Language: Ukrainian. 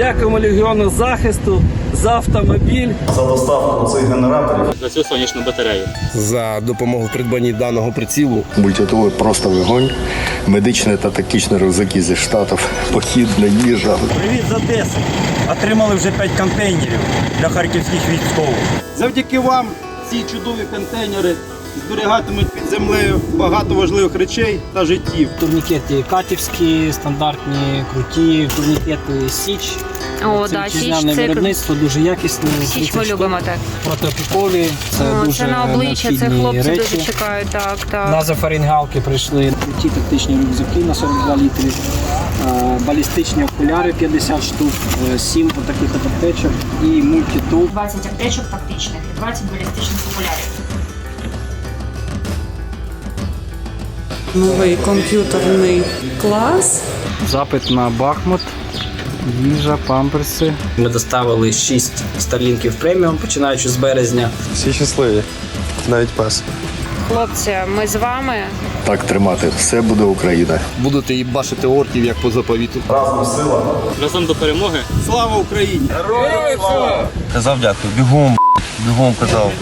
Дякуємо Легіону захисту за автомобіль. за доставку цих генераторів. за цю сонячну батарею. за допомогу в придбанні даного прицілу. Будь готовий просто вогонь, медичні та тактичні рюкзаки зі штатів, похідна їжа. Привіт з Одеси! Отримали вже 5 контейнерів для харківських військових. Завдяки вам ці чудові контейнери зберігатимуть під землею багато важливих речей та життів. Турнікети катівські, стандартні, круті, турнікети Січ. О, Це да, Січ вітчизняне це виробництво, дуже якісне. Січ ми любимо так. Протиопікові, це О, дуже це на обличчя, це хлопці речі. дуже чекають. Так, так. Назофарінгалки прийшли, ті тактичні рюкзаки на 42 літри, е, балістичні окуляри 50 штук, 7 таких аптечок і мультитул. 20 аптечок тактичних і 20 балістичних окулярів. Новий комп'ютерний клас. Запит на Бахмут, їжа, памперси. Ми доставили 6 старлінків преміум, починаючи з березня. Всі щасливі, навіть пес. Хлопці, ми з вами. Так тримати. Все буде Україна. Будете їбашити орків, як по заповіту. Разом сила. Разом до перемоги. Слава Україні! Казав дякую. Бігом, бігом казав.